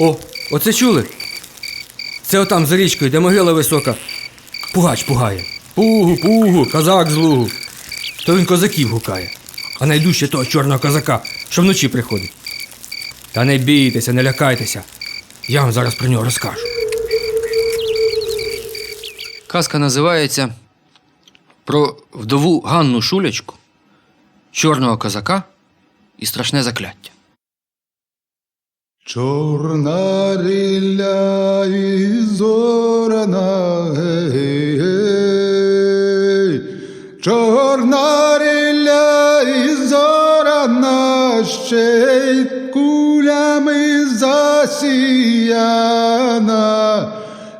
О, оце чули? Це отам за річкою, де могила висока. Пугач пугає. Пугу, пугу, козак з лугу. То він козаків гукає, а найдужче того чорного козака, що вночі приходить. Та не бійтеся, не лякайтеся. Я вам зараз про нього розкажу. Казка називається про вдову Ганну Шулячку, чорного козака і страшне закляття. Чорна рілля і зоряна, гей, гей. чорна рілля і зоряна, ще й кулями засіяна.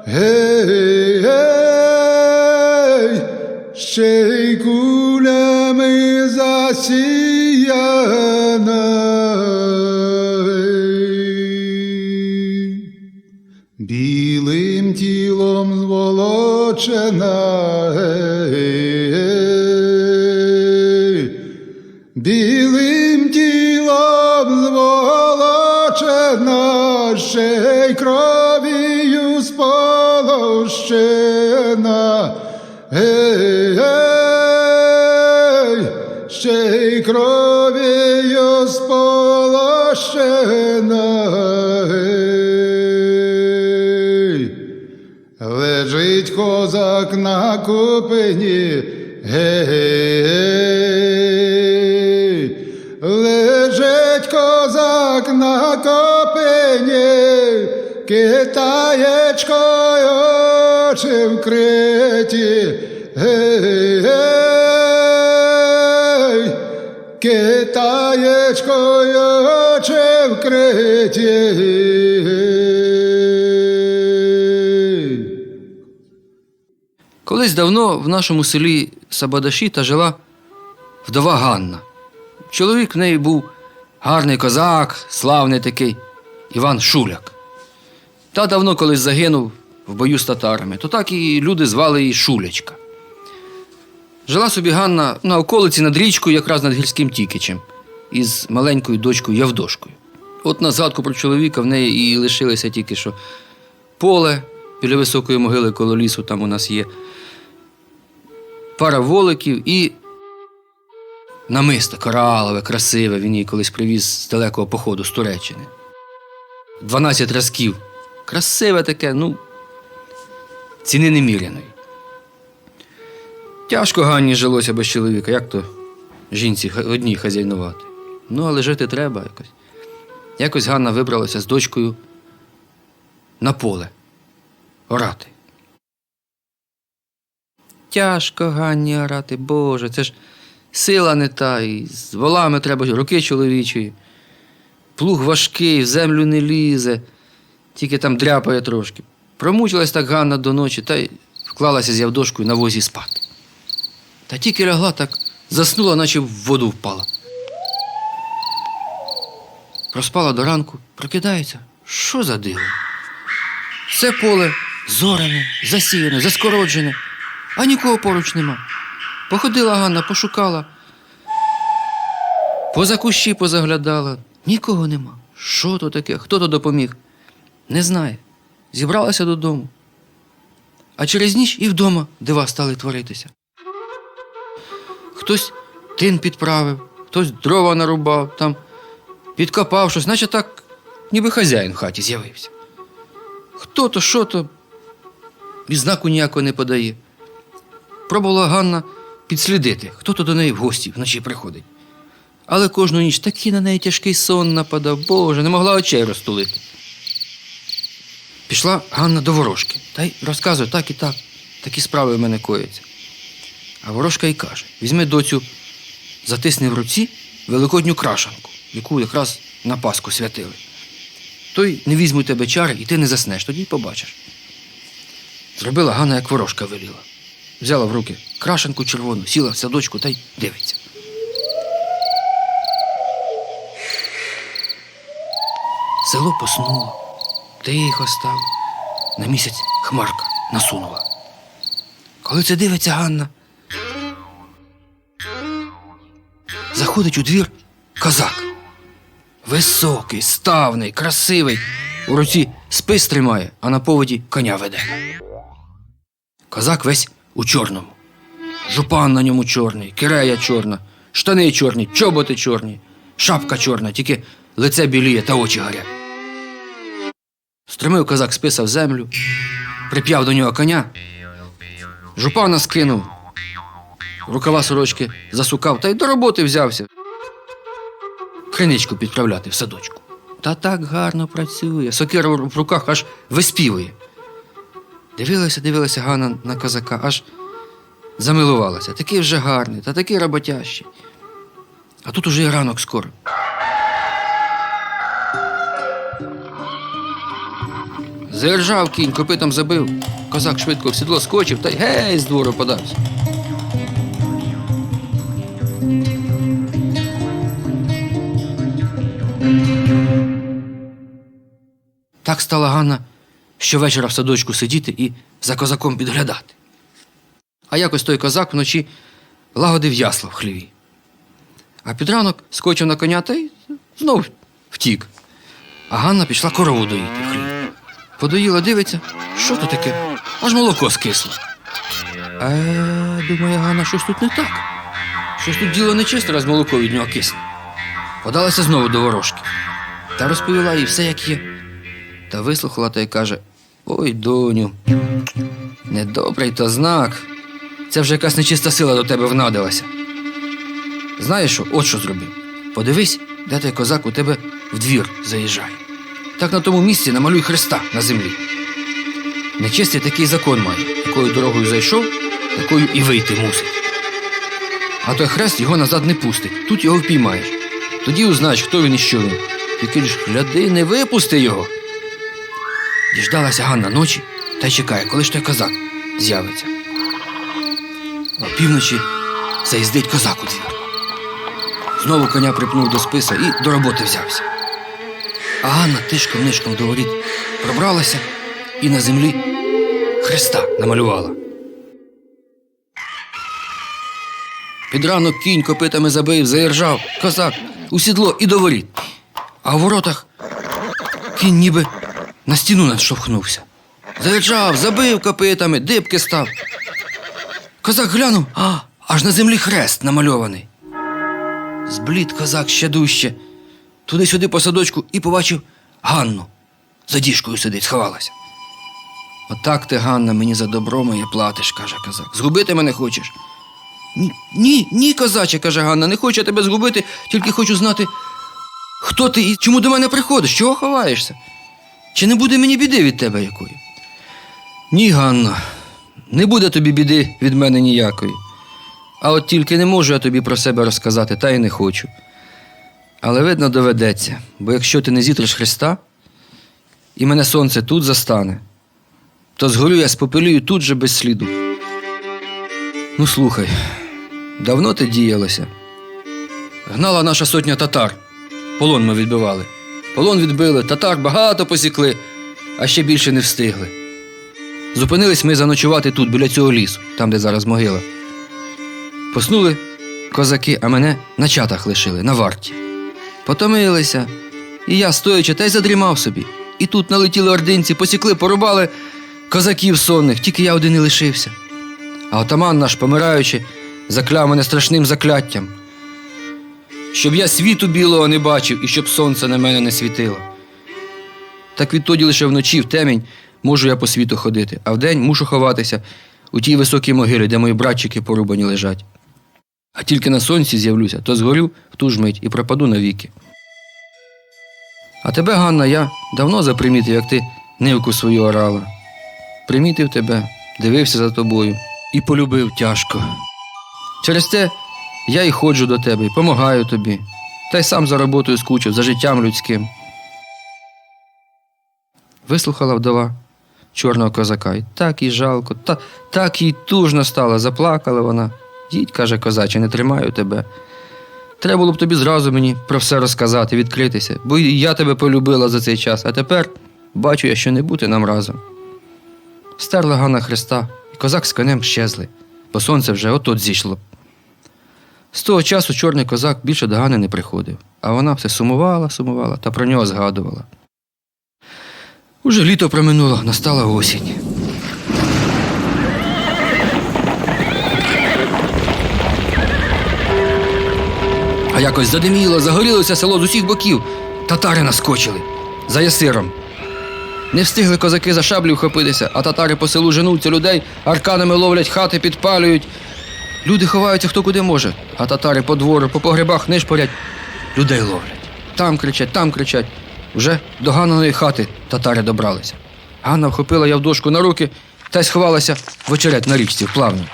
Гей, гей, ще й Білим тілом зволочена, білим тілом зволочена, ще й кров'ю сполощена, ще й кров'ю козак на купині, гей, лежить козак на копині, китаєчкою очі вкриті, гей, гей, китаєчкою очі вкриті. Колись давно в нашому селі Сабадашіта жила вдова Ганна. Чоловік в неї був гарний козак, славний такий Іван Шуляк. Та давно колись загинув в бою з татарами, то так і люди звали її Шулячка. Жила собі Ганна на околиці над річкою, якраз над гірським Тікичем, із маленькою дочкою Явдошкою. От на згадку про чоловіка в неї і лишилося тільки що поле біля високої могили коло лісу, там у нас є пара воликів і намисто коралове, красиве. Він її колись привіз з далекого походу з Туреччини. 12 разків. Красиве таке, ну, ціни неміряної. Тяжко Ганні жилося без чоловіка, як то жінці одній хазяйнувати. Ну, але жити треба якось. Якось Ганна вибралася з дочкою на поле орати. Тяжко Ганні орати, Боже, це ж сила не та, і з волами треба руки чоловічої. Плуг важкий, в землю не лізе, тільки там дряпає трошки. Промучилась так Ганна до ночі та й вклалася з Явдошкою на возі спати. Та тільки лягла так, заснула, наче в воду впала. Проспала до ранку, прокидається. Що за диво? Все поле зорене, засіяне, заскороджене, а нікого поруч нема. Походила Ганна, пошукала. Поза кущі позаглядала, нікого нема. Що то таке? Хто то допоміг? Не знає. Зібралася додому. А через ніч і вдома дива стали творитися. Хтось тин підправив, хтось дрова нарубав, там підкопав щось, наче так, ніби хазяїн в хаті з'явився. Хто то, що то, і знаку ніякого не подає. Пробувала Ганна підслідити, хто то до неї в гості вночі приходить. Але кожну ніч такий на неї тяжкий сон нападав, Боже, не могла очей розтулити. Пішла Ганна до ворожки та й розказує так і так, такі справи в мене кояться. А ворожка й каже: візьми доцю, затисни в руці великодню крашанку, яку якраз на Пасху святили. Той не візьмуть тебе чари, і ти не заснеш, тоді й побачиш. Зробила Ганна, як ворожка веліла. Взяла в руки крашенку червону, сіла в садочку та й дивиться. Село поснуло, тихо стало. На місяць хмарка насунула. Коли це дивиться Ганна. Заходить у двір козак. Високий, ставний, красивий, у руці спис тримає, а на поводі коня веде. Козак весь у чорному. Жупан на ньому чорний, кирея чорна, штани чорні, чоботи чорні, шапка чорна, тільки лице біліє та очі горять. Стримив козак списа в землю, прип'яв до нього коня, жупана скинув, рукава сорочки засукав та й до роботи взявся. Криничку підправляти в садочку. Та так гарно працює, сокира в руках аж виспівує. Дивилася, дивилася Ганна на козака, аж замилувалася. Такий вже гарний, та такий роботящий. А тут уже і ранок скоро. Заіржав кінь, копитом забив. Козак швидко в сідло скочив та й гей з двору подався. Так стала Ганна щовечора в садочку сидіти і за козаком підглядати. А якось той козак вночі лагодив ясла в хліві. А під ранок скочив на коня та й знов втік. А Ганна пішла корову доїти в хлів. Подоїла, дивиться, що то таке? Аж молоко скисло. Е, думає Ганна, щось тут не так. Щось тут діло нечисте, раз молоко від нього кисне. Подалася знову до ворожки та розповіла їй все, як є. Та вислухала та й каже: Ой, доню, недобрий то знак. Це вже якась нечиста сила до тебе внадилася. Знаєш що, от що зроби. Подивись, де той козак у тебе в двір заїжджає. Так на тому місці намалюй Христа на землі. Нечистий такий закон має, якою дорогою зайшов, такою і вийти мусить. А той хрест його назад не пустить, тут його впіймаєш. Тоді узнаєш, хто він і що він. Тільки ж гляди, не випусти його. Діждалася Ганна ночі та й чекає, коли ж той козак з'явиться. А півночі заїздить козак у двір. Знову коня припнув до списа і до роботи взявся. А Ганна тишком нишком до воріт пробралася і на землі Христа намалювала. Під ранок кінь копитами забив, заіржав, козак у сідло і до воріт. А в воротах кінь ніби на стіну надштовхнувся. Заіржав, забив копитами, дибки став. Козак глянув, а аж на землі хрест намальований. Зблід козак ще дужче. Туди-сюди по садочку і побачив Ганну. За діжкою сидить, сховалася. Отак ти, Ганна, мені за добро моє платиш, каже козак. Згубити мене хочеш? Ні, ні, ні, козаче, каже Ганна, не хочу я тебе згубити, тільки хочу знати, хто ти і чому до мене приходиш, чого ховаєшся? Чи не буде мені біди від тебе якої? Ні, Ганна, не буде тобі біди від мене ніякої. А от тільки не можу я тобі про себе розказати, та й не хочу. Але видно, доведеться, бо якщо ти не зітриш Христа, і мене сонце тут застане, то згорю я спопелюю тут же без сліду. Ну, слухай, давно ти діялося. Гнала наша сотня татар. Полон ми відбивали. Полон відбили, татар багато посікли, а ще більше не встигли. Зупинились ми заночувати тут, біля цього лісу, там, де зараз могила. Поснули козаки, а мене на чатах лишили, на варті. Потомилися, і я, стоячи, та й задрімав собі. І тут налетіли ординці, посікли, порубали козаків сонних, тільки я один і лишився. А отаман наш, помираючи, закляв мене страшним закляттям, щоб я світу білого не бачив і щоб сонце на мене не світило. Так відтоді лише вночі, в темінь, можу я по світу ходити, а вдень мушу ховатися у тій високій могилі, де мої братчики порубані лежать. А тільки на сонці з'явлюся, то згорю в ту ж мить і пропаду навіки. А тебе, Ганна, я давно запримітив, як ти нивку свою орала. Примітив тебе, дивився за тобою і полюбив тяжко. Через те я і ходжу до тебе, і помагаю тобі, та й сам за роботою скучив, за життям людським. Вислухала вдова чорного козака, і так їй жалко, та, так їй тужно стало, заплакала вона. Їдь, каже козаче, не тримаю тебе. Треба було б тобі зразу мені про все розказати, відкритися, бо я тебе полюбила за цей час, а тепер бачу я, що не бути нам разом. Стерла Ганна Христа, і козак з конем щезли, бо сонце вже отот зійшло. З того часу чорний козак більше до Гани не приходив, а вона все сумувала, сумувала та про нього згадувала. Уже літо проминуло, настала осінь. А якось задиміло, загорілося село з усіх боків. Татари наскочили за ясиром. Не встигли козаки за шаблі вхопитися, а татари по селу женуться людей, арканами ловлять хати, підпалюють. Люди ховаються хто куди може, а татари по двору, по погребах нишпорять, людей ловлять. Там кричать, там кричать. Вже до Ганнаної хати татари добралися. Ганна вхопила Явдошку на руки та й сховалася в очерет на річці в плавні.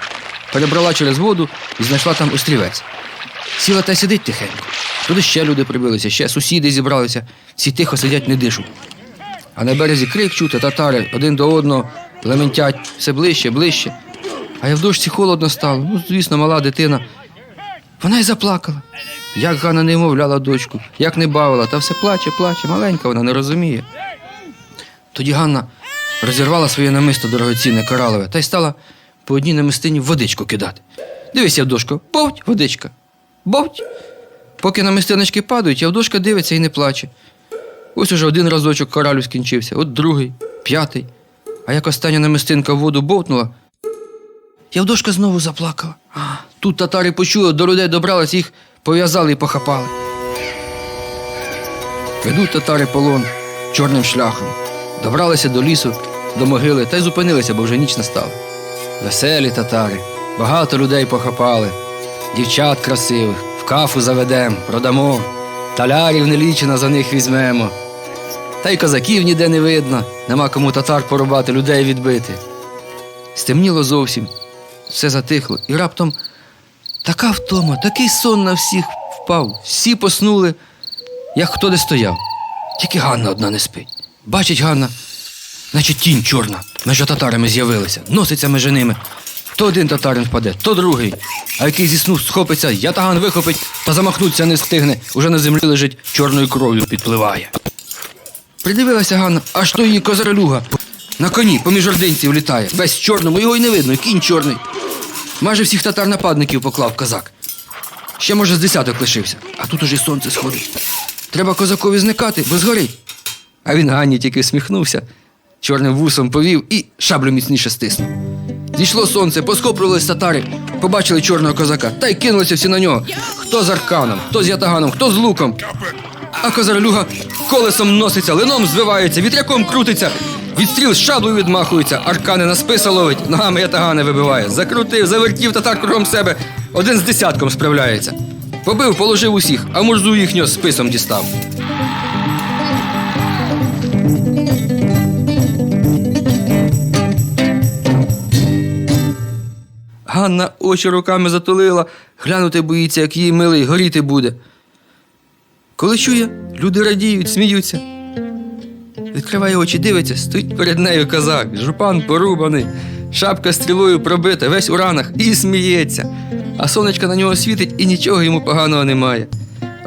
Перебрала через воду і знайшла там острівець. Сіла та й сидить тихенько. Туди ще люди прибилися, ще сусіди зібралися, всі тихо сидять, не дишуть. А на березі крик чути, татари один до одного лементять все ближче, ближче. А я в дошці холодно стало. Ну, звісно, мала дитина. Вона й заплакала. Як Ганна не вмовляла дочку, як не бавила, та все плаче, плаче, маленька вона не розуміє. Тоді Ганна розірвала своє намисто дорогоцінне коралове та й стала по одній намистині водичку кидати. Дивись, Явдошко, бовть, водичка, бовть. Поки намистиночки падають, Явдошка дивиться і не плаче. Ось уже один разочок коралю скінчився, от другий, п'ятий. А як остання намистинка в воду бовтнула, Явдошка знову заплакала. Тут татари почули, до людей добрались, їх пов'язали і похапали. Ведуть татари полон чорним шляхом. Добралися до лісу, до могили та й зупинилися, бо вже ніч настала. Веселі татари, багато людей похапали, дівчат красивих, в кафу заведем, продамо, талярів нелічено за них візьмемо. Та й козаків ніде не видно, нема кому татар порубати, людей відбити. Стемніло зовсім, все затихло, і раптом така втома, такий сон на всіх впав. Всі поснули, як хто де стояв. Тільки Ганна одна не спить. Бачить Ганна, наче тінь чорна, межа татарами з'явилася, носиться межи ними. То один татарин впаде, то другий. А який зі сну схопиться, ятаган вихопить та замахнуться не встигне, уже на землі лежить чорною кров'ю підпливає. Придивилася Ганна, аж то її козарелюга. На коні поміж ординців літає, весь чорному, його й не видно, кінь чорний. Майже всіх татар нападників поклав козак. Ще, може, з десяток лишився, а тут уже сонце сходить. Треба козакові зникати, бо згорить. А він Ганні тільки всміхнувся, чорним вусом повів і шаблю міцніше стиснув. Зійшло сонце, поскоплювались татари, побачили чорного козака та й кинулися всі на нього. Хто з арканом, хто з ятаганом, хто з луком. А козарелюга колесом носиться, лином звивається, вітряком крутиться, від стріл шаблею відмахується, аркани на списа ловить, ногами ятагани вибиває. Закрутив, завертів татар кругом себе, один з десятком справляється. Побив, положив усіх, а мурзу їхнього списом дістав. Ганна очі руками затулила, глянути боїться, як її милий горіти буде. Коли чує, люди радіють, сміються. Відкриває очі, дивиться, стоїть перед нею козак, жупан порубаний, шапка стрілою пробита, весь у ранах і сміється. А сонечко на нього світить і нічого йому поганого немає.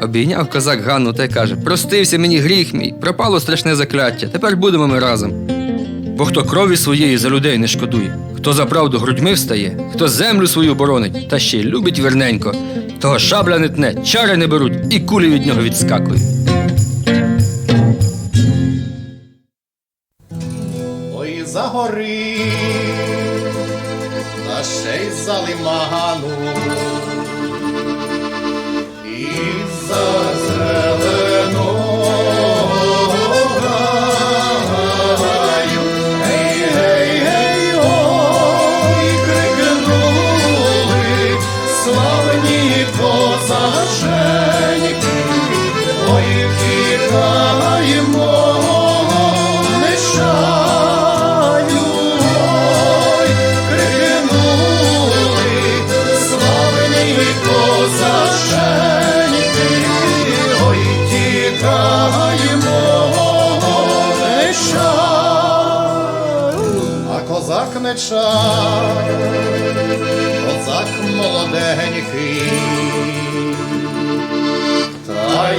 Обійняв козак Ганну та й каже: Простився мені гріх мій, пропало страшне закляття, тепер будемо ми разом. Бо хто крові своєї за людей не шкодує, хто за правду грудьми встає, хто землю свою боронить, та ще й любить вірненько, того шабля не тне, чари не беруть і кулі від нього відскакують. За гори, та ще й за лиману, і за зеленою гаю. Гей, гей, ой, крикнули славні козаченьки, ой, втікаємо, козак не чає, козак молоденький. Та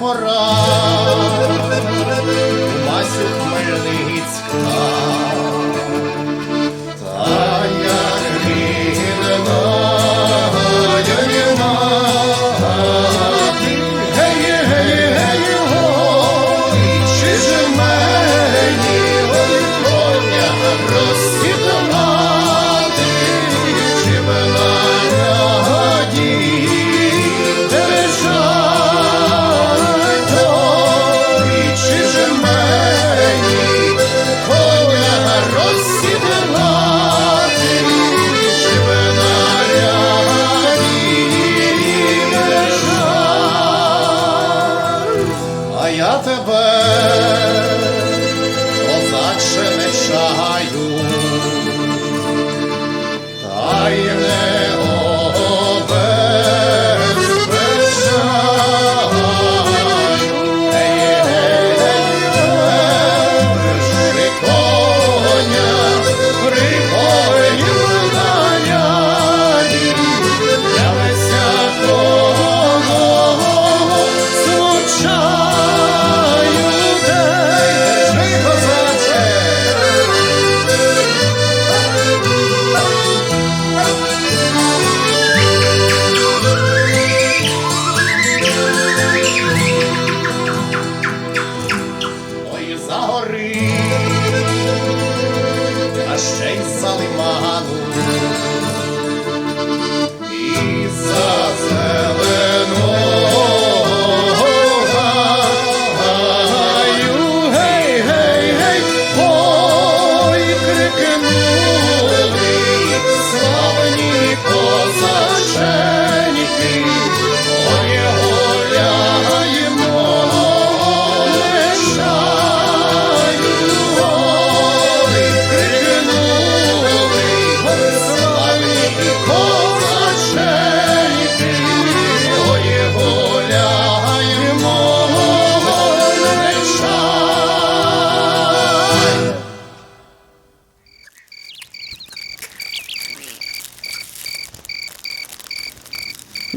φορά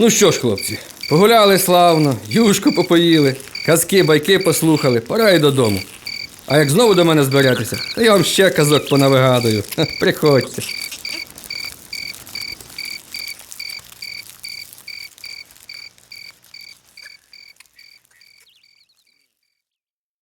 Ну що ж, хлопці, погуляли славно, юшку попоїли, казки, байки послухали, пора й додому. А як знову до мене зберетеся, то я вам ще казок понавигадую. Приходьте.